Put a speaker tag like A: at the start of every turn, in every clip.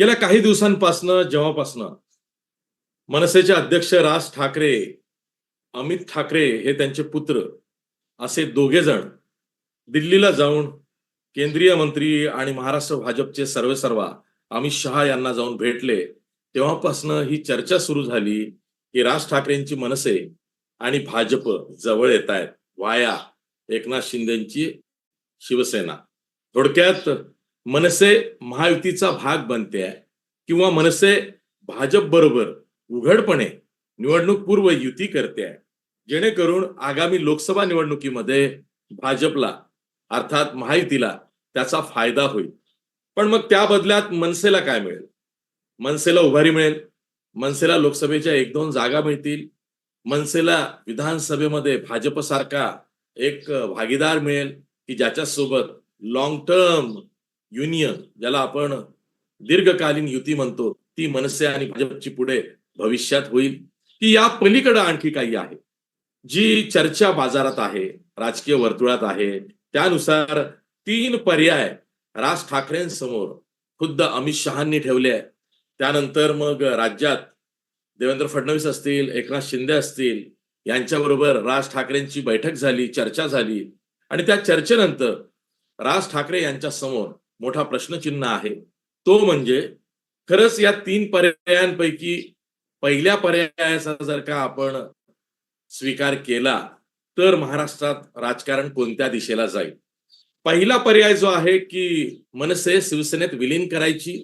A: गेल्या काही दिवसांपासनं जेव्हापासनं मनसेचे अध्यक्ष राज ठाकरे अमित ठाकरे हे त्यांचे पुत्र असे दोघे जण दिल्लीला जाऊन केंद्रीय मंत्री आणि महाराष्ट्र भाजपचे सर्वेसर्वा अमित शहा यांना जाऊन भेटले. तेव्हापासनं ही चर्चा सुरू झाली की राज ठाकरेंची मनसे आणि भाजप जवळ येत आहेत वाया एकनाथ शिंदेची शिवसेना. थोडक्यात मनसे महायुतीचा भाग बनते आहे. किंवा मनसे भाजप बरोबर उघडपणे निवडणूक पूर्व युती करते आहे. जेणेकरून आगामी लोकसभा निवडणुकीमध्ये भाजपला अर्थात महायुतीला त्याचा फायदा होईल. पण मग त्या बदल्यात मनसेला काय मिळेल? मनसेला उभारी मिळेल? मनसेला लोकसभेच्या एक दोन जागा मिळतील? मनसेला विधानसभेमध्ये भाजप सारखा एक भागीदार मिळेल? की ज्याच्या सोबत लॉंग टर्म युनियन ज्याला आपण दीर्घकालीन युती म्हणतो ती मनसे आणि भाजपची पुढे भविष्यात होईल. की या पलीकडे आणखी काही आहे. जी चर्चा बाजारात आहे राजकीय वर्तुळात आहे त्यानुसार तीन पर्याय राज ठाकरेंसमोर खुद्द अमित शहांनी ठेवले आहे त्यानंतर मग राज्यात देवेंद्र फडणवीस असतील एकनाथ शिंदे असतील यांच्याबरोबर राज ठाकरेंची बैठक झाली चर्चा झाली. आणि त्या चर्चेनंतर राज ठाकरे यांच्या समोर मोठा प्रश्नचिन्ह आहे. तो म्हणजे खरंच या तीन पर्यायांपैकी पहिल्या पर्यायाचा जर का आपण स्वीकार केला तर महाराष्ट्रात राजकारण कोणत्या दिशेला जाईल? पहिला पर्याय जो आहे की मनसे शिवसेनेत विलीन करायची.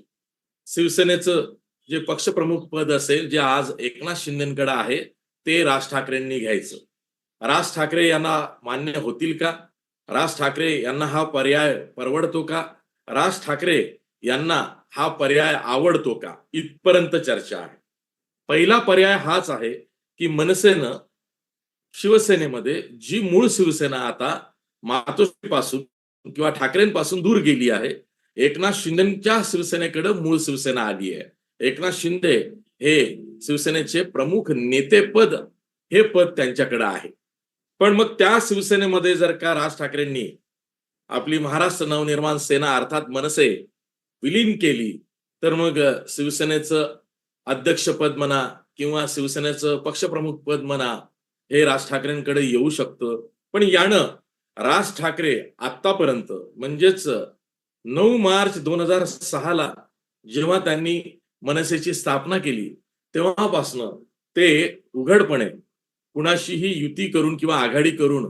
A: शिवसेनेचं जे पक्षप्रमुख पद असेल जे आज एकनाथ शिंदेकडे आहे ते राज ठाकरेंनी घ्यायचं. राज ठाकरे यांना मान्य होतील का? राज ठाकरे यांना हा पर्याय परवडतो का? राज ठाकरे यांना हा पर्याय आवडतो का? इथपर्यंत चर्चा आहे. पहिला पर्याय हाच आहे की मनसेनं शिवसेनेमध्ये जी मूळ शिवसेना आता मातोश्रीपासून किंवा ठाकरेंपासून दूर गेली आहे एकनाथ शिंदेच्या शिवसेनेकडे मूळ शिवसेना आली आहे. एकनाथ शिंदे हे शिवसेनेचे प्रमुख नेतेपद हे पद त्यांच्याकडे आहे. पण मग त्या शिवसेनेमध्ये जर का राज ठाकरेंनी आपली महाराष्ट्र नवनिर्माण सेना अर्थात मनसे विलीन केली तर मग शिवसेनेचं अध्यक्षपद म्हणा किंवा शिवसेनेचं पक्षप्रमुख पद म्हणा हे राज ठाकरेंकडे येऊ शकतं. पण यानं राज ठाकरे आतापर्यंत म्हणजेच नऊ मार्च दोन हजार सहाला जेव्हा त्यांनी मनसेची स्थापना केली तेव्हापासनं ते उघडपणे कुणाशीही युती करून किंवा आघाडी करून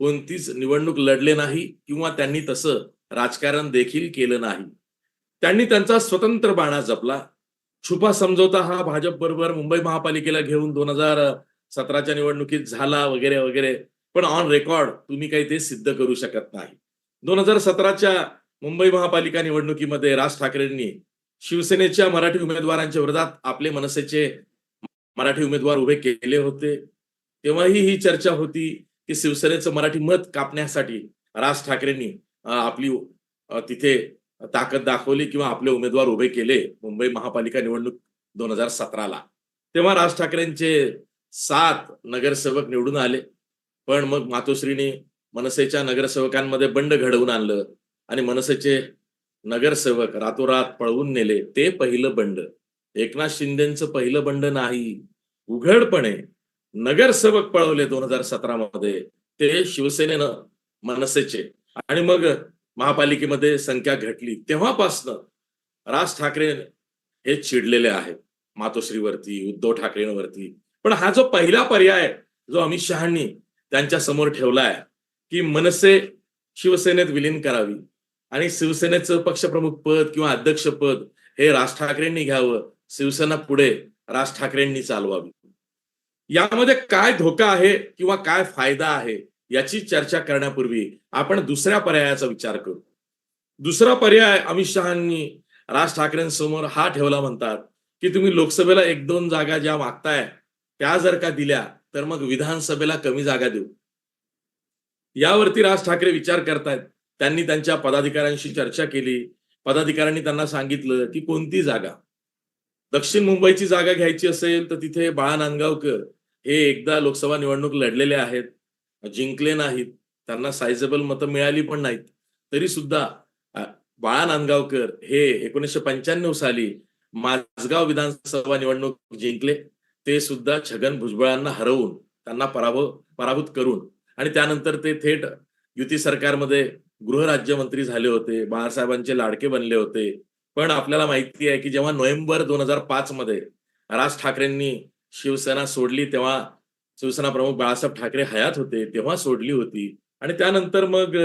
A: कोणतीच निवडणूक लढले नाही किंवा त्यांनी तसं राजकारण देखील केलं नाही. त्यांनी त्यांचा स्वतंत्र बाणा जपला. छुपा समजवता हा भाजप बरोबर मुंबई महापालिकेला घेऊन दोन हजार सतराच्या निवडणुकीत झाला वगैरे वगैरे. पण ऑन रेकॉर्ड तुम्ही काही ते सिद्ध करू शकत नाही. दोन हजार सतराच्या मुंबई महापालिका निवडणुकीमध्ये राज ठाकरेंनी शिवसेनेच्या मराठी उमेदवारांच्या विरोधात आपले मनसेचे मराठी उमेदवार उभे केले होते. तेव्हाही ही चर्चा होती. की शिवसेनेचं मराठी मत कापण्यासाठी राज ठाकरेंनी आपली तिथे ताकद दाखवली किंवा आपले उमेदवार उभे केले मुंबई महापालिका निवडणूक दोन हजार सतराला. तेव्हा राज ठाकरेंचे सात नगरसेवक निवडून आले. पण मग मातोश्रीने मनसेच्या नगरसेवकांमध्ये बंड घडवून आणलं आणि मनसेचे नगरसेवक रातोरात पळवून नेले. ते पहिलं बंड. एकनाथ शिंदेचं पहिलं बंड नाही. उघडपणे नगरसेवक पळवले दोन हजार सतरा मध्ये. ते शिवसेनेनं मनसेचे. आणि मग महापालिकेमध्ये संख्या घटली. तेव्हापासनं राज ठाकरे हे चिडलेले आहेत. मातोश्रीवरती उद्धव ठाकरेंवरती. पण हा जो पहिला पर्याय जो अमित शहानी त्यांच्यासमोर ठेवलाय की मनसे शिवसेनेत विलीन करावी आणि शिवसेनेचं पक्षप्रमुख पद किंवा अध्यक्षपद हे राज ठाकरेंनी घ्यावं शिवसेना पुढे राज ठाकरेंनी चालवावी. यामध्ये काय धोका आहे किंवा काय फायदा आहे याची चर्चा करण्यापूर्वी आपण दुसऱ्या पर्यायाचा विचार करू. दुसरा पर्याय अमित शहानी राज ठाकरेंसमोर हा ठेवला म्हणतात की तुम्ही लोकसभेला एक दोन जागा ज्या मागताय त्या जर का दिल्या तर मग विधानसभेला कमी जागा देऊ. यावरती राज ठाकरे विचार करतायत. त्यांनी त्यांच्या पदाधिकाऱ्यांशी चर्चा केली. पदाधिकाऱ्यांनी त्यांना सांगितलं की कोणती जागा? दक्षिण मुंबईची जागा घ्यायची असेल तर तिथे बाळा नांदगावकर हे एकदा लोकसभा निवडणूक लढलेले आहेत जिंकले नाहीत त्यांना सायझेबल मतं मिळाली पण नाहीत. तरी सुद्धा बाळा नांदगावकर हे एकोणीसशे पंच्याण्णव साली माझगाव विधानसभा निवडणूक जिंकले ते सुद्धा छगन भुजबळांना हरवून त्यांना पराभव पराभूत करून. आणि त्यानंतर ते थेट युती सरकारमध्ये गृहराज्यमंत्री झाले होते बाळासाहेबांचे लाडके बनले होते. पण आपल्याला माहिती आहे की जेव्हा नोव्हेंबर दोन हजार पाच मध्ये राज ठाकरेंनी शिवसेना सोडली तेव्हा शिवसेना प्रमुख बाळासाहेब ठाकरे हयात होते तेव्हा सोडली होती. आणि त्यानंतर मग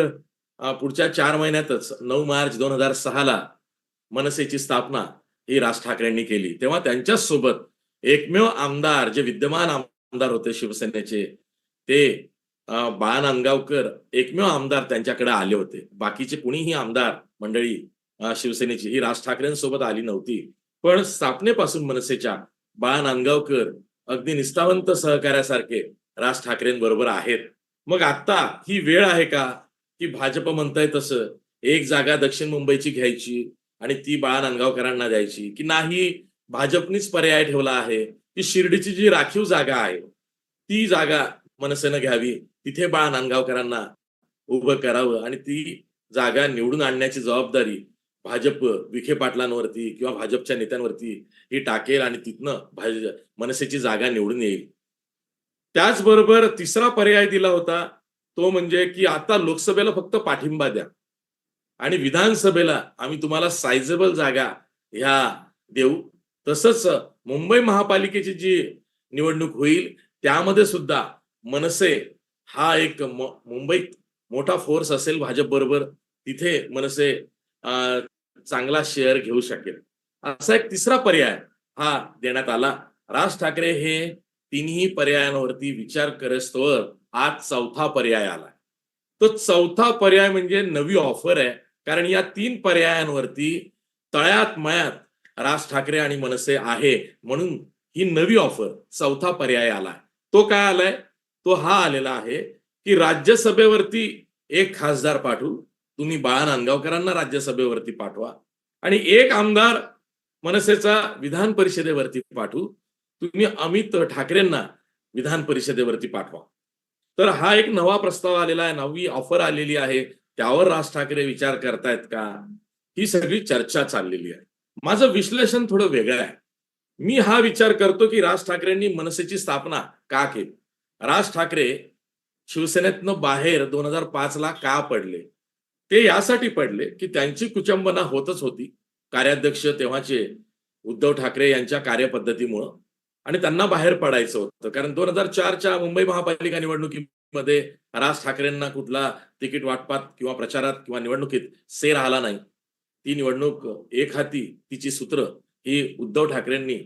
A: पुढच्या चार महिन्यातच नऊ मार्च दोन हजार सहाला मनसेची स्थापना ही राज ठाकरेंनी केली. तेव्हा त्यांच्याच सोबत एकमेव आमदार जे विद्यमान आमदार होते शिवसेनेचे ते बाळा नांदगावकर एकमेव आमदार त्यांच्याकडे आले होते. बाकीचे कुणीही आमदार मंडळी शिवसेनेची ही राज ठाकरेंसोबत आली नव्हती. पण स्थापनेपासून मनसेच्या बाळा नांदगावकर अगदी निष्ठावंत सहकार्यासारखे राज ठाकरेंबरोबर आहेत. मग आता ही वेळ आहे का की भाजप म्हणताय तसं एक जागा दक्षिण मुंबईची घ्यायची आणि ती बाळा नांदगावकरांना द्यायची? की नाही भाजपनीच पर्याय ठेवला आहे की शिर्डीची जी राखीव जागा आहे ती जागा मनसेनं घ्यावी तिथे बाळा नांदगावकरांना उभं करावं आणि ती जागा निवडून आणण्याची जबाबदारी भाजप विखे पाटलांवरती किंवा भाजपच्या नेत्यांवरती ही टाकेल आणि तिथनं भाज मनसेची जागा निवडून येईल. त्याचबरोबर तिसरा पर्याय दिला होता तो म्हणजे की आता लोकसभेला फक्त पाठिंबा द्या. आणि विधानसभेला आम्ही तुम्हाला सायझेबल जागा ह्या देऊ. तसंच मुंबई महापालिकेची जी निवडणूक होईल त्यामध्ये सुद्धा मनसे हा एक मुंबईत मोठा फोर्स असेल भाजप बरोबर. तिथे मनसे चांगला शेअर घेऊ शकेल. असा एक तिसरा पर्याय हा देण्यात आला. राज ठाकरे हे तिन्ही पर्यायांवरती विचार करस्तोवर आज चौथा पर्याय आला तो चौथा पर्याय म्हणजे नवी ऑफर आहे. कारण या तीन पर्यायांवरती तळ्यात मळ्यात राज ठाकरे आणि मनसे आहे म्हणून ही नवी ऑफर चौथा पर्याय आलाय. तो काय आलाय? तो हा आलेला आहे की राज्यसभेवरती एक खासदार पाठवू तुम्ही बाळा नांदगावकरांना राज्यसभेवरती पाठवा. आणि एक आमदार मनसेचा विधान परिषदेवरती पाठवू. तुम्ही अमित ठाकरेंना विधान परिषदेवरती पाठवा. तर हा एक नवा प्रस्ताव आलेला आहे नवी ऑफर आलेली आहे. त्यावर राज ठाकरे विचार करतायत का? ही सगळी चर्चा चाललेली आहे. माझं विश्लेषण थोडं वेगळं आहे. मी हा विचार करतो की राज ठाकरेंनी मनसेची स्थापना का केली? राज ठाकरे शिवसेनेतनं बाहेर दोन हजार पाच ला का पडले? ते यासाठी पडले की त्यांची कुचंबना होतच होती. कार्याध्यक्ष तेव्हाचे उद्धव ठाकरे यांच्या कार्यपद्धतीमुळं. आणि त्यांना बाहेर पडायचं होतं. कारण दोन हजार चारच्या मुंबई महापालिका निवडणुकीमध्ये राज ठाकरेंना कुठला तिकीट वाटपात किंवा प्रचारात किंवा निवडणुकीत से राहिला नाही. ती निवडणूक एक हाती तिची सूत्र ही उद्धव ठाकरेंनी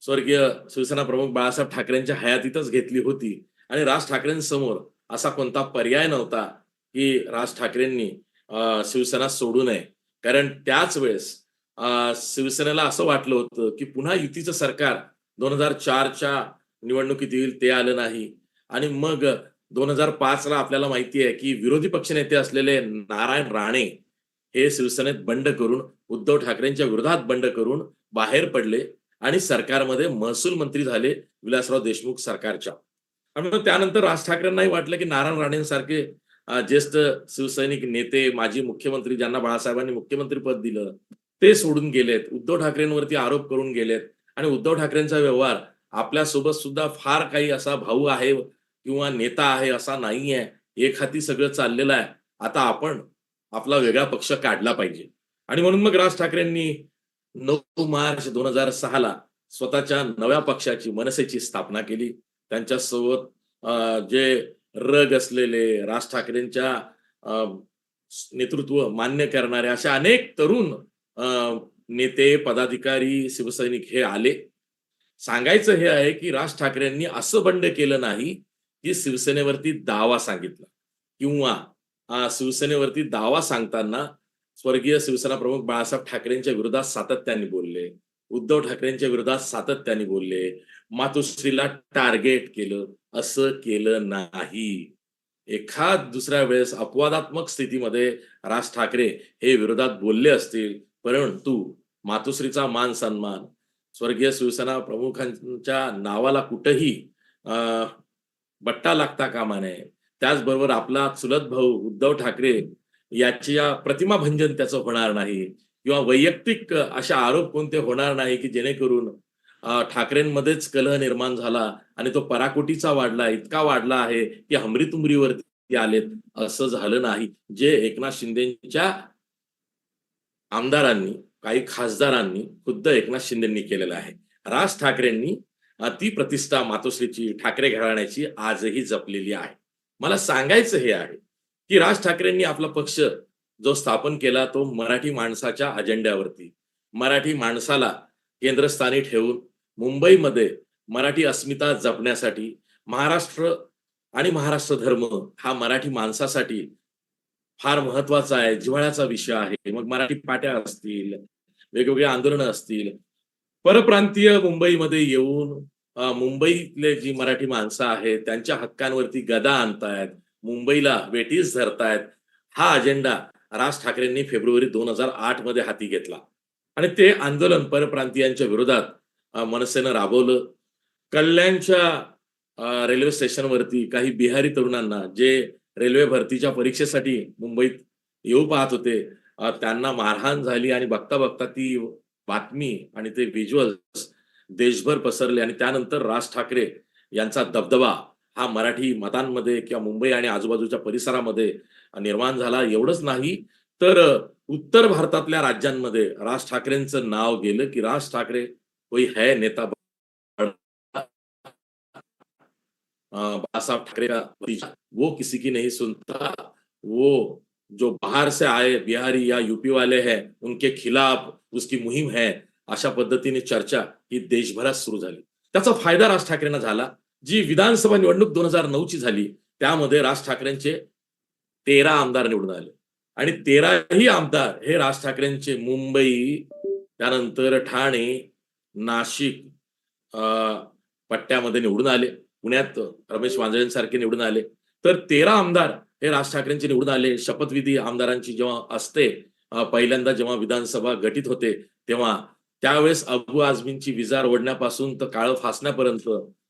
A: स्वर्गीय शिवसेना प्रमुख बाळासाहेब ठाकरेंच्या हयातीतच घेतली होती. आणि राज ठाकरेंसमोर असा कोणता पर्याय नव्हता की राज ठाकरेंनी शिवसेना सोडू नये. कारण त्याच वेळेस शिवसेनेला असं वाटलं होतं की पुन्हा युतीचं सरकार दोन हजार चारच्या निवडणुकीत येईल ते आलं नाही. आणि मग दोन हजार पाच ला आपल्याला माहिती आहे की विरोधी पक्षनेते असलेले नारायण राणे हे शिवसेनेत बंड करून उद्धव ठाकरेंच्या विरोधात बंड करून बाहेर पडले आणि सरकारमध्ये महसूल मंत्री झाले विलासराव देशमुख सरकारच्या. आणि त्यानंतर राज ठाकरेंनाही वाटलं की नारायण राणेंसारखे ज्येष्ठ शिवसैनिक नेते माजी मुख्यमंत्री ज्यांना बाळासाहेबांनी मुख्यमंत्री पद दिलं ते सोडून गेलेत. उद्धव ठाकरेंवरती आरोप करून गेलेत. आणि उद्धव ठाकरेंचा व्यवहार आपल्यासोबत सुद्धा फार काही असा भाऊ आहे किंवा नेता आहे असा नाही आहे एक हाती सगळं चाललेलं आहे. आता आपण आपला वेगळा पक्ष काढला पाहिजे. आणि म्हणून मग राज ठाकरेंनी नऊ मार्च दोन हजार सहाला स्वतःच्या नव्या पक्षाची मनसेची स्थापना केली. त्यांच्यासोबत जे रग असलेले राज ठाकरेंच्या अं, नेतृत्व मान्य करणारे अशा अनेक तरुण नेते पदाधिकारी शिवसैनिक हे आले. सांगायचं हे आहे की राज ठाकरेंनी असं बंड केलं नाही की शिवसेनेवरती दावा सांगितला. किंवा शिवसेनेवरती दावा सांगताना स्वर्गीय शिवसेना प्रमुख बाळासाहेब ठाकरेंच्या विरोधात सातत्याने बोलले. उद्धव ठाकरेंच्या विरोधात सातत्याने बोलले. मातोश्रीला टार्गेट केलं. असं केलं नाही. एखाद दुसऱ्या वेळेस अपवादात्मक स्थितीमध्ये राज ठाकरे हे विरोधात बोलले असतील परंतु मातोश्रीचा मान सन्मान स्वर्गीय शिवसेना प्रमुखांच्या नावाला कुठंही अं, बट्टा लागता कामा नये. त्याचबरोबर आपला चुलत भाऊ उद्धव ठाकरे याची या प्रतिमा भंजन त्याचं होणार नाही किंवा वैयक्तिक अशा असे आरोप कोणते होणार नाही की जेणेकरून ठाकरेंमध्येच कलह निर्माण झाला आणि तो पराकोटीचा वाढला इतका वाढला आहे की हमरीतुमरीवरती आलेत असं झालं नाही. जे एकनाथ शिंदेच्या आमदारांनी काही खासदारांनी खुद्द एकनाथ शिंदेंनी केलेलं आहे. राज ठाकरेंनी ती प्रतिष्ठा मातोश्रीची ठाकरे घराण्याची आजही जपलेली आहे. मला सांगायचं हे आहे की राज ठाकरेंनी आपला पक्ष जो स्थापन केला तो मराठी माणसाच्या अजेंड्यावरती. मराठी माणसाला केंद्रस्थानी ठेवून मुंबईमध्ये मराठी अस्मिता जपण्यासाठी महाराष्ट्र आणि महाराष्ट्र धर्म हा मराठी माणसासाठी फार महत्त्वाचा आहे जिव्हाळ्याचा विषय आहे. मग मराठी पाट्या असतील वेगवेगळे आंदोलनं असतील परप्रांतीय मुंबईमध्ये येऊन मुंबईतले जी मराठी माणसं आहेत त्यांच्या हक्कांवरती गदा आणतायत मुंबईला वेटीस धरतायत हा अजेंडा राज ठाकरेंनी फेब्रुवारी दोन हजार आठमध्ये हाती घेतला. आणि ते आंदोलन परप्रांतीयांच्या विरोधात मनसेनं राबवलं. कल्याणच्या रेल्वे स्टेशनवरती काही बिहारी तरुणांना जे रेल्वे भरतीच्या परीक्षेसाठी मुंबईत येऊ पाहत होते त्यांना मारहाण झाली आणि बघता बघता ती बातमी आणि ते व्हिज्युअल्स देशभर पसरले आणि त्यानंतर राज ठाकरे यांचा दबदबा हा मराठी मतांमध्ये किंवा मुंबई आणि आजूबाजूच्या परिसरामध्ये निर्माण झाला. एवढंच नाही तर उत्तर भारतातल्या राज्यांमध्ये राज ठाकरेंचं नाव गेलं की राज ठाकरे कोई है नेता बाला ठाकरे का भतीजा, वो किसी की नहीं सुनता। वो जो बाहर से आए बिहारी या यूपी वाले हैं उनके खिलाफ उसकी मुहिम है अशा पद्धतीने चर्चा ही देशभरात सुरू झाली. त्याचा फायदा राज ठाकरेंना झाला. जी विधानसभा निवडणूक दोन हजार नऊ ची झाली त्यामध्ये राज ठाकरेंचे तेरा आमदार निवडून आले. आणि तेराही आमदार हे राज ठाकरेंचे मुंबई त्यानंतर ठाणे नाशिक पट्ट्यामध्ये निवडून आले. पुण्यात रमेश वांजळेंसारखे निवडून आले. तर तेरा आमदार हे राज ठाकरेंचे निवडून आले. शपथविधी आमदारांची जेव्हा असते पहिल्यांदा जेव्हा विधानसभा गठीत होते तेव्हा त्यावेळेस अबू आझमींची विजार ओढण्यापासून तर काळं फासण्यापर्यंत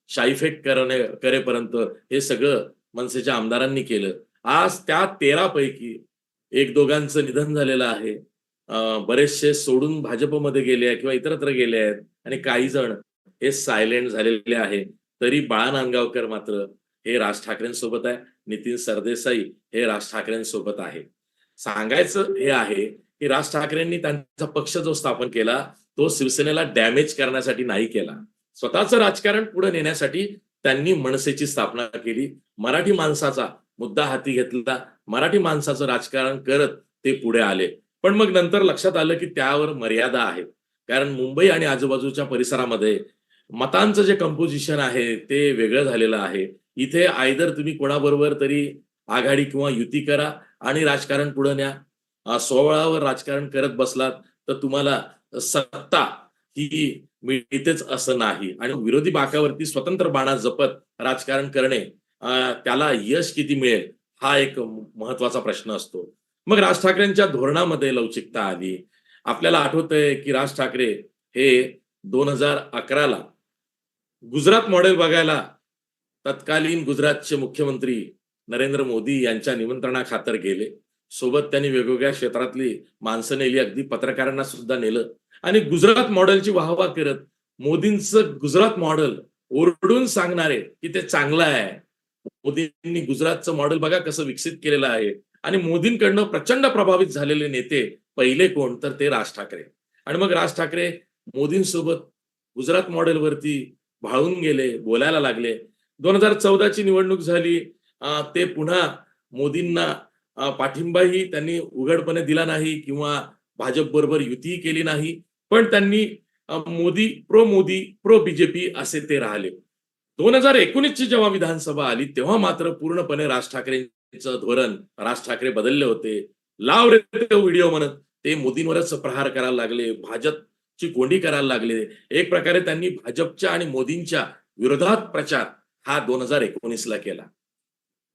A: शाईफेक करणे करेपर्यंत हे सगळं मनसेच्या आमदारांनी केलं. आज त्या तेरा पैकी एक दोघांचं निधन झालेलं आहे. बरेचसे सोडून भाजपमध्ये गेले आहे किंवा इतरत्र गेले आहेत. आणि काही जण हे सायलेंट झालेले आहे. तरी बाळा नांदगावकर मात्र हे राज ठाकरेंसोबत आहे. नितीन सरदेसाई हे राज ठाकरेंसोबत आहे. सांगायचं हे आहे की राज ठाकरेंनी त्यांचा पक्ष जो स्थापन केला तो शिवसेनेला डॅमेज करण्यासाठी नाही केला. स्वतःचं राजकारण पुढे नेण्यासाठी त्यांनी मनसेची स्थापना केली. मराठी माणसाचा मुद्दा हाती घेतला. मराठी माणसाचं राजकारण करत ते पुढे आले. पण मग नंतर लक्षात आलं की त्यावर मर्यादा आहेत कारण मुंबई आणि आजूबाजूच्या परिसरामध्ये मतांचं जे कंपोजिशन आहे ते वेगळं झालेलं आहे. इथे आयदर तुम्ही कोणाबरोबर तरी आघाडी किंवा युती करा आणि राजकारण पुढे न्या. सोवळावर सोहळावर राजकारण करत बसलात तर तुम्हाला सत्ता ही मिळतेच असं नाही. आणि विरोधी बाकावरती स्वतंत्र बाणा जपत राजकारण करणे त्याला यश किती मिळेल हा एक महत्त्वाचा प्रश्न असतो. मग राज ठाकरेंच्या धोरणामध्ये लवचिकता आली आपल्याला आठवतंय की राज ठाकरे हे दोन हजार अकराला गुजरात मॉडेल बघायला तत्कालीन गुजरातचे मुख्यमंत्री नरेंद्र मोदी यांच्या निमंत्रणाखातर गेले. सोबत त्यांनी वेगवेगळ्या क्षेत्रातली माणसं नेली अगदी पत्रकारांना सुद्धा नेलं. आणि गुजरात मॉडेलची वाहवा करत मोदींचं गुजरात मॉडेल ओरडून सांगणारे की ते चांगलं आहे. मोदींनी गुजरातचं मॉडेल बघा कसं विकसित केलेलं आहे. आणि मोदींकडनं प्रचंड प्रभावित झालेले नेते पहिले कोण? तर ते राज ठाकरे. आणि मग राज ठाकरे मोदींसोबत गुजरात मॉडेलवरती भाळून गेले बोलायला लागले. दोन हजार चौदाची निवडणूक झाली. ते पुन्हा मोदींना पाठिंबाही त्यांनी उघडपणे दिला नाही किंवा भाजप बरोबर युतीही केली नाही. पण त्यांनी Modi pro Modi pro BJP असे ते राहिले. दोन हजार एकोणीसची जेव्हा विधानसभा आली तेव्हा मात्र पूर्णपणे राज ठाकरेंचं धोरण राज ठाकरे बदलले होते. लाव रे व्हिडिओ म्हणत. ते मोदींवरच प्रहार करायला लागले भाजपची कोंडी करायला लागले. एक प्रकारे त्यांनी भाजपच्या आणि मोदींच्या विरोधात प्रचार हा दोन हजार एकोणीसला केला.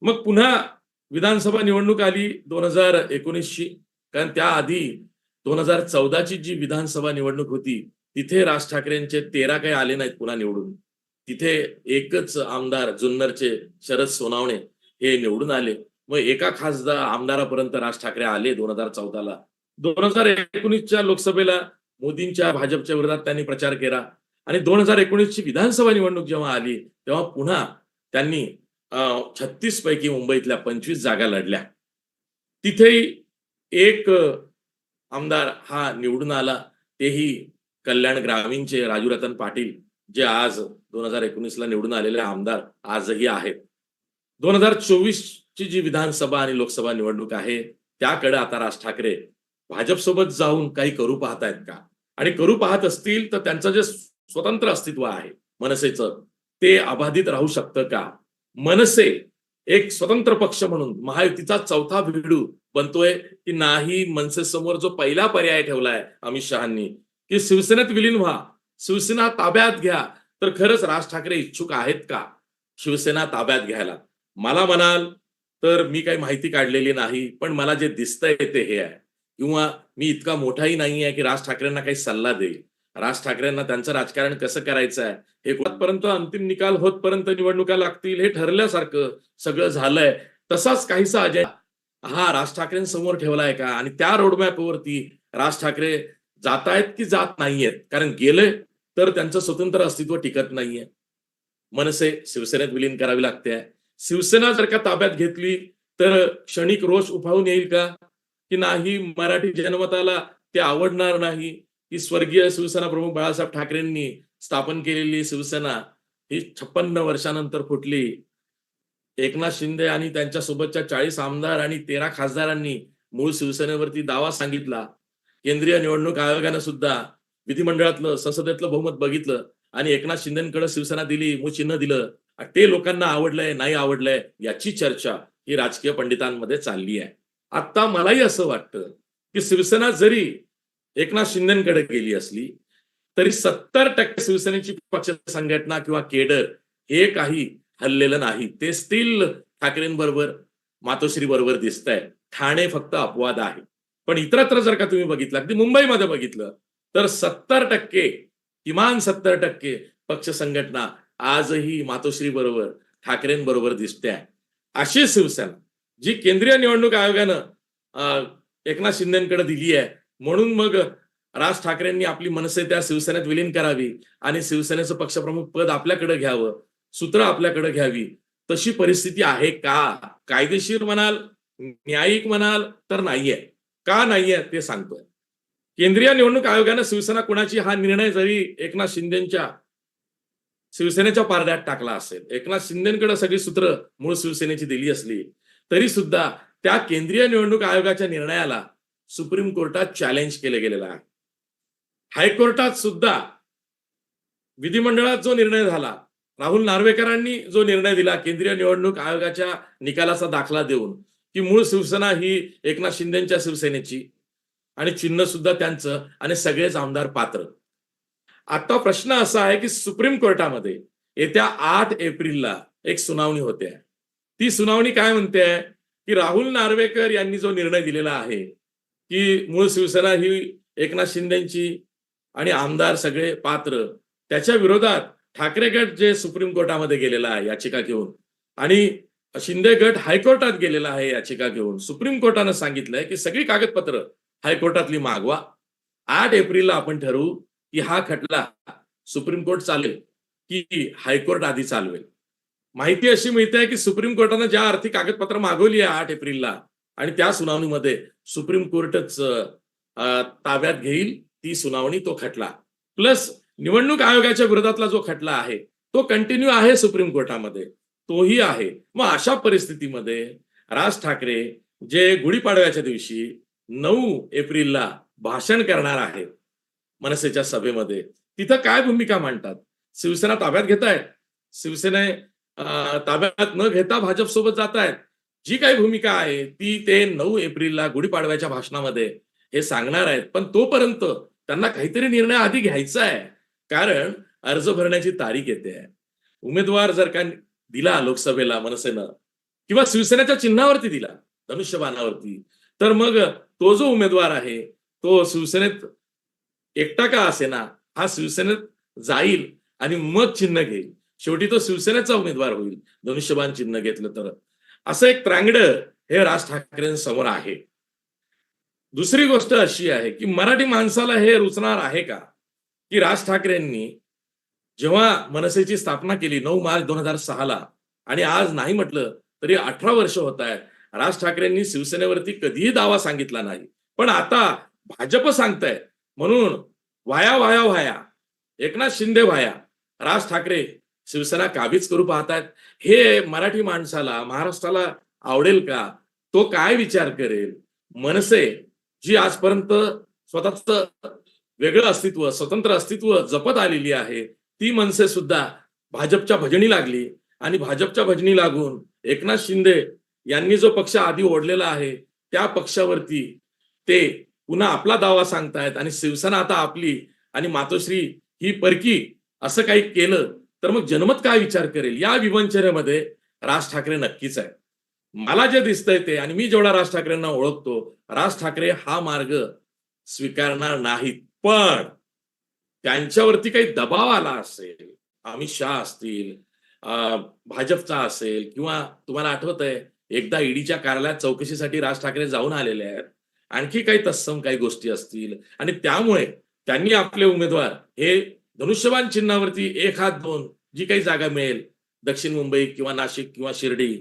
A: मग पुन्हा विधानसभा निवडणूक आली दोन हजार एकोणीसची. कारण त्याआधी दोन हजार चौदाची जी विधानसभा निवडणूक होती तिथे राज ठाकरेंचे तेरा काही आले नाहीत पुन्हा निवडून. तिथे एकच आमदार जुन्नरचे शरद सोनावणे हे निवडून आले. मग एका खासदार आमदारापर्यंत राज ठाकरे आले दोन हजार चौदाला. दोन हजार एकोणीसच्या लोकसभेला मोदींच्या भाजपच्या विरोधात त्यांनी प्रचार केला. आणि दोन हजार एकोणीसची विधानसभा निवडणूक जेव्हा आली तेव्हा पुन्हा त्यांनी छत्तीस पैकी मुंबईतल्या पंचवीस जागा लढल्या. तिथेही एक आमदार हा निवडून आला. तेही कल्याण ग्रामीणचे राजूरतन पाटील जे आज दोन हजार एकोणीसला निवडून आलेले आमदार आजही आहेत. दोन हजार चोवीस ची जी विधानसभा आणि लोकसभा निवडणूक आहे त्याकडे आता राज ठाकरे भाजपसोबत जाऊन काही करू पाहतायत का? आणि करू पाहत असतील तर त्यांचं जे स्वतंत्र अस्तित्व आहे मनसेचं ते अबाधित राहू शकतं का? मनसे एक स्वतंत्र पक्ष म्हणून महायुतीचा चौथा भिडू बनतोय की नाही मनसेसमोर जो पहिला पर्याय ठेवलाय अमित शहानी? की शिवसेनेत विलीन व्हा शिवसेना ताब्यात घ्या तर खरंच राज ठाकरे इच्छुक आहेत का? शिवसेना ताब्यात घ्यायला. मला म्हणाल तर मी काही माहिती काढलेली नाही पण मला जे दिसतंय ते हे आहे. किंवा मी इतका मोठाही नाही आहे की राज ठाकरेंना काही सल्ला देईल. राज ठाकरेंना त्यांचं राजकारण कसं करायचं आहे हे पर्यंत अंतिम निकाल होतपर्यंत निवडणुका लागतील हे ठरल्यासारखं सगळं झालंय. तसाच काहीसा अजय हा राज ठाकरेंसमोर ठेवलाय का? आणि त्या रोडमॅपवरती राज ठाकरे जात आहेत की जात नाहीयेत? कारण गेले तर त्यांचं स्वतंत्र अस्तित्व टिकत नाहीये. मनसे शिवसेनेत विलीन करावी लागते. शिवसेना जर का ताब्यात घेतली तर क्षणिक रोष उफाळून येईल का? की नाही मराठी जनमताला ते आवडणार नाही. की स्वर्गीय शिवसेना प्रमुख बाळासाहेब ठाकरेंनी स्थापन केलेली शिवसेना ही छप्पन्न वर्षानंतर फुटली. एकनाथ शिंदे आणि त्यांच्या सोबतच्या चाळीस आमदार आणि तेरा खासदारांनी मूळ शिवसेनेवरती दावा सांगितला. केंद्रीय निवडणूक आयोगानं सुद्धा विधिमंडळातलं संसदेतलं बहुमत बघितलं आणि एकनाथ शिंदेकडे शिवसेना दिली मूळ चिन्ह दिलं. ते लोकांना आवडलंय नाही आवडलंय याची चर्चा ही राजकीय पंडितांमध्ये चालली आहे. आता मलाही असं वाटतं की शिवसेना जरी एकनाथ शिंदेकडे गेली असली तरी सत्तर टक्के शिवसेनेची पक्ष संघटना किंवा केडर हे काही हल्लेलं नाही. ते स्टील ठाकरेंबरोबर मातोश्री बरोबर दिसत आहे ठाणे फक्त अपवाद आहे. पण इतरत्र जर का तुम्ही बघितलं अगदी मुंबईमध्ये बघितलं तर सत्तर टक्के किमान सत्तर टक्के पक्ष संघटना आजही मातोश्री बरोबर ठाकरेंबरोबर दिसते अशी शिवसेना जी केंद्रीय निवडणूक आयोगानं एकनाथ शिंदेकडे दिली आहे. म्हणून मग राज ठाकरेंनी आपली मनसे त्या शिवसेनेत विलीन करावी आणि शिवसेनेचं पक्षप्रमुख पद आपल्याकडे घ्यावं सूत्र आपल्याकडे घ्यावी. तशी परिस्थिती आहे का? कायदेशीर म्हणाल न्यायिक म्हणाल तर नाहीये. का नाहीये ते सांगतोय. केंद्रीय निवडणूक आयोगानं शिवसेना कुणाची हा निर्णय जरी एकनाथ शिंदेच्या शिवसेनेच्या पारड्यात टाकला असेल. एकनाथ शिंदेकडे सगळी सूत्र मूळ शिवसेनेची दिली असली तरी सुद्धा त्या केंद्रीय निवडणूक आयोगाच्या निर्णयाला सुप्रीम कोर्टात चॅलेंज केले गेलेलं आहे. हायकोर्टात सुद्धा विधिमंडळात जो निर्णय झाला राहुल नार्वेकरांनी जो निर्णय दिला केंद्रीय निवडणूक आयोगाच्या निकालाचा दाखला देऊन की मूळ शिवसेना ही एकनाथ शिंदेच्या शिवसेनेची आणि चिन्ह सुद्धा त्यांचं आणि सगळेच आमदार पात्र. आता प्रश्न असा आहे की सुप्रीम कोर्टामध्ये येत्या आठ एप्रिलला एक सुनावणी होते. ती सुनावणी काय म्हणते? की राहुल नार्वेकर यांनी जो निर्णय दिलेला आहे की मूळ शिवसेना ही एकनाथ शिंदेची आणि आमदार सगळे पात्र त्याच्या विरोधात ठाकरे गट जे सुप्रीम कोर्टामध्ये गेलेला आहे याचिका घेऊन आणि शिंदे गट हायकोर्टात गेलेला आहे याचिका घेऊन सुप्रीम कोर्टानं सांगितलंय की सगळी कागदपत्र हायकोर्टातली मागवा. आठ एप्रिलला आपण ठरवू की हा खटला सुप्रीम कोर्ट चालेल की हायकोर्ट आधी चालवेल. माहिती अशी मिळते की सुप्रीम कोर्टानं ज्या आर्थिक कागदपत्र मागवली आहे आठ एप्रिलला आणि त्या सुनावणीमध्ये सुप्रीम कोर्टच ताब्यात घेईल ती सुनावणी तो खटला. प्लस निवडणूक आयोगाच्या विरोधातला जो खटला आहे तो कंटिन्यू आहे सुप्रीम कोर्टामध्ये. तोही आहे. मग अशा परिस्थितीमध्ये राज ठाकरे जे गुढीपाडव्याच्या दिवशी नऊ एप्रिलला भाषण करणार आहेत मनसेच्या सभेमध्ये. तिथं काय भूमिका मांडतात? शिवसेना ताब्यात घेत आहेत शिवसेने ताब्यात न घेता भाजप सोबत जात आहेत जी काही भूमिका आहे ती ते नऊ एप्रिलला गुढीपाडव्याच्या भाषणामध्ये हे सांगणार आहेत. पण तोपर्यंत त्यांना काहीतरी निर्णय आधी घ्यायचा आहे. कारण अर्ज भरण्याची तारीख येते उमेदवार जर का दिला लोकसभेला मनसेनं किंवा शिवसेनेच्या चिन्हावरती दिला धनुष्यबाणावरती तर मग तो जो उमेदवार आहे तो शिवसेनेत एकटा का असेना? हा शिवसेनेत जाईल आणि मग चिन्ह घेईल. शेवटी तो शिवसेनेचा उमेदवार होईल. धनुष्यबाण चिन्ह घेतलं तर. असं एक त्रांगड हे राज ठाकरेंसमोर आहे. दुसरी गोष्ट अशी आहे की मराठी माणसाला हे रुचणार आहे का? की राज ठाकरेंनी जेव्हा मनसेची स्थापना केली नऊ मार्च दोन हजार सहाला आणि आज नाही म्हटलं तरी अठरा वर्ष होत आहेत. राज ठाकरेंनी शिवसेनेवरती कधीही दावा सांगितला नाही. पण आता भाजप सांगताय म्हणून via via via. Eknath Shinde via. Raj Thackeray Shiv Sena काबीज करू पाहतायत. हे मराठी माणसाला महाराष्ट्राला आवडेल का? तो काय विचार करेल? मनसे जी आजपर्यंत स्वतःच वेगळं अस्तित्व स्वतंत्र अस्तित्व जपत आलेली आहे ती मनसे सुद्धा भाजपच्या भजनी लागली. आणि भाजपच्या भजनी लागून एकनाथ शिंदे यांनी जो पक्ष आधी ओढलेला आहे त्या पक्षावरती ते पुन्हा आपला दावा सांगतायत आणि शिवसेना आता आपली आणि मातोश्री ही परकी असं काही केलं तर मग जनमत काय विचार करेल? या विवंचनेमध्ये राज ठाकरे नक्कीच आहे मला जे दिसतंय ते आणि मी जेवढा राज ठाकरेंना ओळखतो राज ठाकरे हा मार्ग स्वीकारणार नाहीत. पण त्यांच्यावरती काही दबाव आला असेल अमित शहा असतील भाजपचा असेल किंवा तुम्हाला आठवत आहे एकदा ईडीच्या कार्यालयात चौकशीसाठी राज ठाकरे जाऊन आलेले आहेत. आणखी काही तत्सम काही गोष्टी असतील. आणि त्यामुळे त्यांनी आपले उमेदवार हे धनुष्यबाण चिन्हावरती एक हात दोन जी काही जागा मिळेल दक्षिण मुंबई किंवा नाशिक किंवा शिर्डी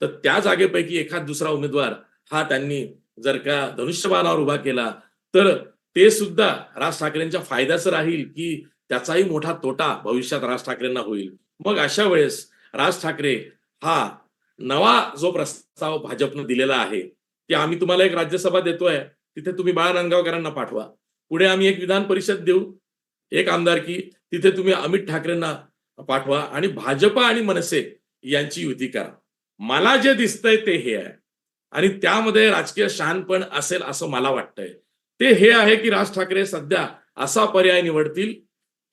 A: तर त्या जागेपैकी एखाद दुसरा उमेदवार हा त्यांनी जर का धनुष्यबाणावर उभा केला तर ते सुद्धा राज ठाकरेंच्या फायद्याचं राहील की त्याचाही मोठा तोटा भविष्यात राज ठाकरेंना होईल. मग अशा वेळेस राज ठाकरे हा नवा जो प्रस्ताव भाजपनं दिलेला आहे की आम्ही तुम्हाला एक राज्यसभा देतोय तिथे तुम्ही बाळा नांदगावकरांना पाठवा. पुढे आम्ही एक विधान परिषद देऊ एक आमदारकी तिथे तुम्ही अमित ठाकरेंना पाठवा आणि भाजपा आणि मनसे यांची युती करा. मला जे दिसतंय ते हे आहे. आणि त्यामध्ये राजकीय शहाणपण असेल असं मला वाटतंय. ते हे आहे की राज ठाकरे सध्या असा पर्याय निवडतील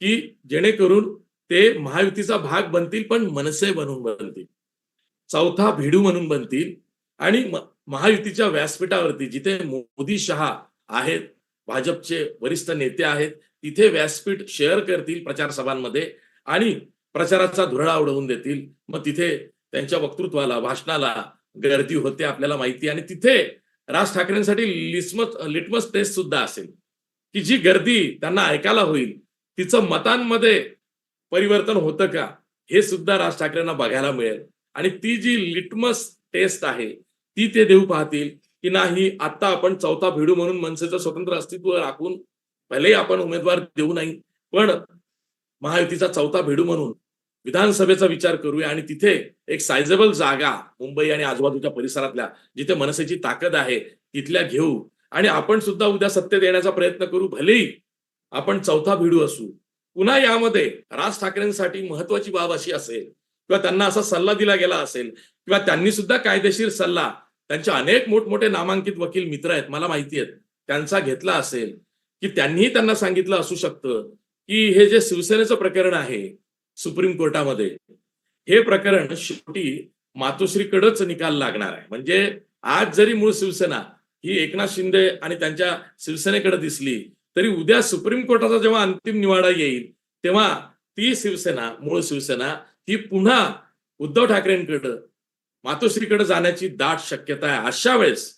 A: की जेणेकरून ते महायुतीचा भाग बनतील पण मनसे बनून बनतील. चौथा भिडू म्हणून बनतील. आणि महायुतीच्या व्यासपीठावरती जिथे मोदी शहा आहेत भाजपचे वरिष्ठ नेते आहेत तिथे व्यासपीठ शेअर करतील प्रचार सभांमध्ये आणि प्रचाराचा धुरळा उडवून देतील. मग तिथे त्यांच्या वक्तृत्वाला भाषणाला गर्दी होते आपल्याला माहिती आणि तिथे राज ठाकरेंसाठी लिस्मस लिटमस टेस्ट सुद्धा असेल. की जी गर्दी त्यांना ऐकायला होईल तिचं मतांमध्ये परिवर्तन होतं का हे सुद्धा राज ठाकरेंना बघायला मिळेल. आणि ती जी लिटमस टेस्ट आहे ती ते देऊ पाहतील की नाही आता आपण चौथा भिडू म्हणून मनसेचं स्वतंत्र अस्तित्व राखून भलेही आपण उमेदवार देऊ नाही पण महायुतीचा चौथा भिडू म्हणून विधानसभेचा विचार करूया आणि तिथे एक सायझेबल जागा मुंबई आणि आजूबाजूच्या परिसरातल्या जिथे मनसेची ताकद आहे तिथल्या घेऊ. आणि आपण सुद्धा उद्या सत्य देण्याचा प्रयत्न करू भलेही आपण चौथा भिडू असू. पुन्हा यामध्ये राज ठाकरेंसाठी महत्वाची बाब अशी असेल किंवा त्यांना असा सल्ला दिला गेला असेल किंवा त्यांनी सुद्धा कायदेशीर सल्ला त्यांचे अनेक मोठमोठे नामांकित वकील मित्र आहेत मला माहिती आहेत. त्यांचा घेतला असेल की त्यांनीही त्यांना सांगितलं असू शकतं की हे जे शिवसेनेचं प्रकरण आहे सुप्रीम कोर्टामध्ये हे प्रकरण शेवटी मातोश्रीकडेच निकाल लागणार आहे. म्हणजे आज जरी मूळ शिवसेना ही एकनाथ शिंदे आणि त्यांच्या शिवसेनेकडे दिसली तरी उद्या सुप्रीम कोर्टाचा जेव्हा अंतिम निवाडा येईल तेव्हा ती शिवसेना मूळ शिवसेना ही पुन्हा उद्धव ठाकरेंकडं मातोश्रीकडे जाण्याची दाट शक्यता आहे. अशा वेळेस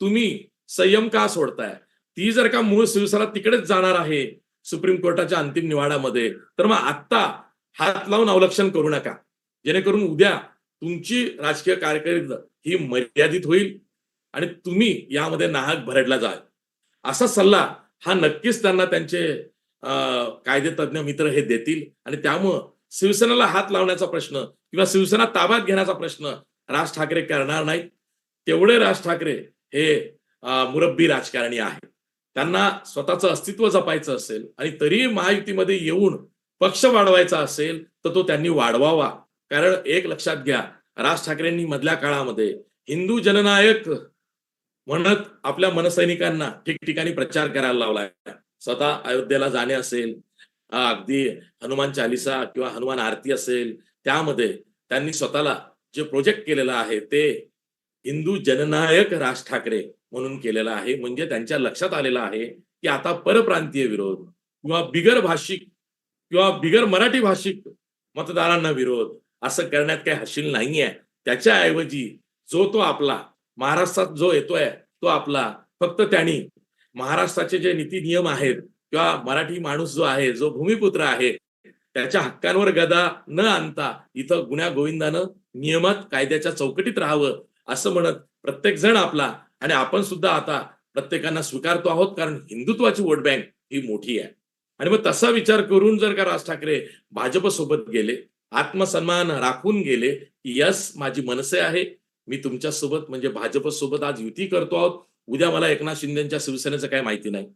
A: तुम्ही संयम का सोडताय? ती जर का मूळ शिवसेना तिकडेच जाणार आहे सुप्रीम कोर्टाच्या अंतिम निवाड्यामध्ये तर मग आत्ता हात लावून अवलक्षण करू नका. जेणेकरून उद्या तुमची राजकीय कारकीर्द ही मर्यादित होईल आणि तुम्ही यामध्ये नाहक भरडला जाल. असा सल्ला हा नक्कीच त्यांना त्यांचे कायदे तज्ज्ञ मित्र हे देतील आणि त्यामुळं शिवसेनेला हात लावण्याचा प्रश्न किंवा शिवसेना ताब्यात घेण्याचा प्रश्न राज ठाकरे करणार नाहीत. तेवढे राज ठाकरे हे मुरब्बी राजकारणी आहेत. त्यांना स्वतःचं अस्तित्व जपायचं असेल आणि तरी महायुतीमध्ये येऊन पक्ष वाढवायचा असेल तर तो त्यांनी वाढवावा. कारण एक लक्षात घ्या राज ठाकरेंनी मधल्या काळामध्ये हिंदू जननायक म्हणत आपल्या मनसैनिकांना ठिकठिकाणी प्रचार करायला लावलाय. स्वतः अयोध्येला जाणे असेल अगदी हनुमान चालिसा किंवा हनुमान आरती असेल त्यामध्ये त्यांनी स्वतःला जे प्रोजेक्ट केलेलं आहे ते हिंदू जननायक राज ठाकरे म्हणून केलेलं आहे. म्हणजे त्यांच्या लक्षात आलेलं आहे की आता परप्रांतीय विरोध किंवा बिगर भाषिक किंवा बिगर मराठी भाषिक मतदारांना विरोध असं करण्यात काही हशील नाहीये. त्याच्याऐवजी जो तो आपला महाराष्ट्रात जो येतोय तो आपला फक्त त्यांनी महाराष्ट्राचे जे नीती नियम आहेत किंवा मराठी माणूस जो आहे जो भूमिपुत्र आहे त्याच्या हक्कांवर गदा न आणता इथं गुन्ह्या गोविंदानं नियमात कायद्याच्या चौकटीत राहावं असं म्हणत प्रत्येक जण आपला आणि आपण सुद्धा आता प्रत्येकांना स्वीकारतो आहोत कारण हिंदुत्वाची वोट बँक ही मोठी आहे. आणि मग तसा विचार करून जर का राज ठाकरे भाजप सोबत गेले आत्मसन्मान राखून गेले की यस माझी मनसे आहे मी तुमच्यासोबत म्हणजे भाजप सोबत आज युती करतो आहोत उद्या मला एकनाथ शिंदेच्या शिवसेनेचं काही माहिती नाही.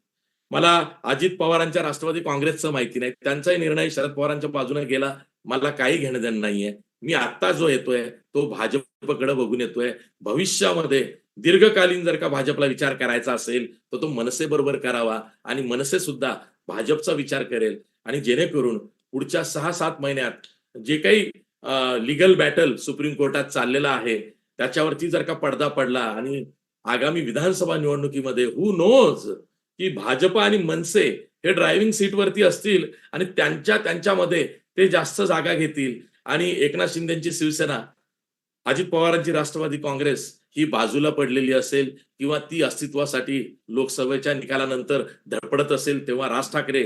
A: मला अजित पवारांच्या राष्ट्रवादी काँग्रेसचं माहिती नाही. त्यांचाही निर्णय शरद पवारांच्या बाजूने गेला. मला काही घेणं देणं नाहीये. मी आत्ता जो येतोय तो भाजपकडे बघून येतोय. भविष्यामध्ये दीर्घकालीन जर का भाजपला विचार करायचा असेल तर तो मनसे बरोबर करावा आणि मनसे सुद्धा भाजपचा विचार करेल. आणि जेणेकरून पुढच्या सहा सात महिन्यात जे काही लिगल बॅटल सुप्रीम कोर्टात चाललेला आहे त्याच्यावरती जर का पडदा पडला आणि आगामी विधानसभा निवडणुकीमध्ये हु नोज की भाजप आणि मनसे हे ड्रायव्हिंग सीटवरती असतील आणि त्यांच्या त्यांच्यामध्ये ते जास्त जागा घेतील. आणि एकनाथ शिंदेची शिवसेना अजित पवारांची राष्ट्रवादी काँग्रेस ही बाजूला पडलेली असेल किंवा ती अस्तित्वासाठी लोकसभेच्या निकालानंतर धडपडत असेल तेव्हा राज ठाकरे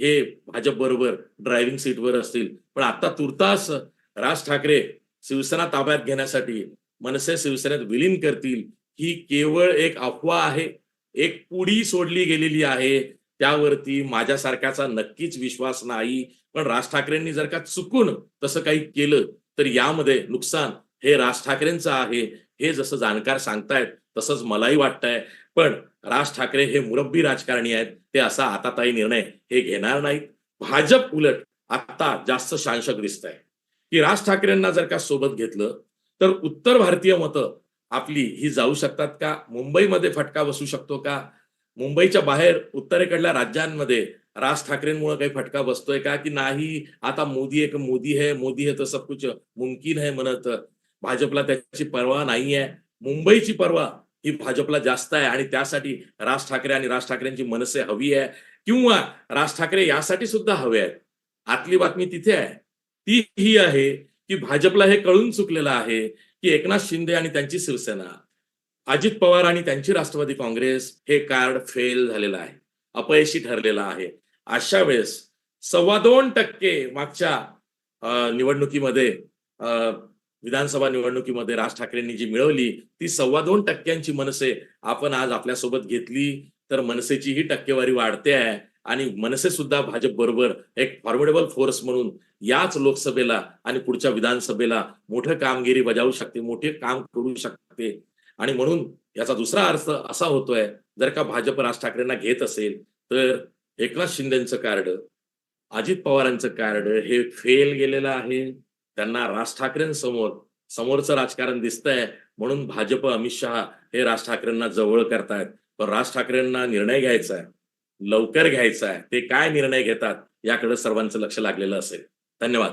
A: हे भाजप बरोबर ड्रायव्हिंग सीटवर असतील. पण आता तुर्तास राज ठाकरे शिवसेना ताब्यात घेण्यासाठी मनसे शिवसेनेत विलीन करतील ही केवळ एक अफवा आहे. एक पुडी सोडली गेलेली आहे. त्यावरती माझ्यासारख्याचा नक्कीच विश्वास नाही. पण राज ठाकरेंनी जर का चुकून तसं काही केलं तर यामध्ये नुकसान हे राज ठाकरेंचं आहे. हे जसं जाणकार सांगतायत तसंच मलाही वाटतंय. पण राज ठाकरे हे मुरब्बी राजकारणी आहेत. ते असा आता ताई निर्णय हे घेणार नाहीत. भाजप उलट आता जास्त शांशक दिसत आहे की राज ठाकरेंना जर का सोबत घेतलं तर उत्तर भारतीय मतं आपली ही जाऊ शकतात का? मुंबईमध्ये फटका बसू शकतो का? मुंबईच्या बाहेर उत्तरेकडल्या राज्यांमध्ये राज ठाकरेंमुळे काही फटका बसतोय का? की नाही? आता मोदी एक मोदी है मोदी है तर सब कुछ मुमकिन है म्हणत भाजपला त्याची पर्वा नाहीये. मुंबईची पर्वा ही भाजपला जास्त आहे आणि त्यासाठी राज ठाकरे आणि राज ठाकरेंची मनसे हवी आहे. किंवा राज ठाकरे यासाठी सुद्धा हवे आहेत. आतली बातमी तिथे आहे. ती ही आहे की भाजपला हे कळून चुकलेलं आहे की एकनाथ शिंदे आणि त्यांची शिवसेना अजित पवार आणि त्यांची राष्ट्रवादी काँग्रेस हे कार्ड फेल झालेलं आहे अपयशी ठरलेलं आहे. अशा वेळेस सव्वा दोन टक्के मागच्या निवडणुकीमध्ये विधानसभा निवडणुकीमध्ये राज ठाकरेंनी जी मिळवली ती सव्वा दोन टक्क्यांची मनसे आपण आज आपल्यासोबत घेतली तर मनसेची ही टक्केवारी वाढते आहे. आणि मनसे सुद्धा भाजप बरोबर एक फॉर्मेडेबल फोर्स म्हणून याच लोकसभेला आणि पुढच्या विधानसभेला मोठं कामगिरी बजावू शकते मोठे काम करू शकते. आणि म्हणून याचा दुसरा अर्थ असा होतोय जर का भाजप राज ठाकरेंना घेत असेल तर एकनाथ शिंदेचं कार्ड अजित पवारांचं कार्ड हे फेल गेलेलं आहे. त्यांना राज ठाकरेंसमोर समोरचं राजकारण दिसतंय म्हणून भाजप अमित शहा हे राज ठाकरेंना जवळ करतायत. पण राज ठाकरेंना निर्णय घ्यायचा आहे लवकर घ्यायचा आहे. ते काय निर्णय घेतात याकडे सर्वांचं लक्ष लागलेलं असेल. धन्यवाद.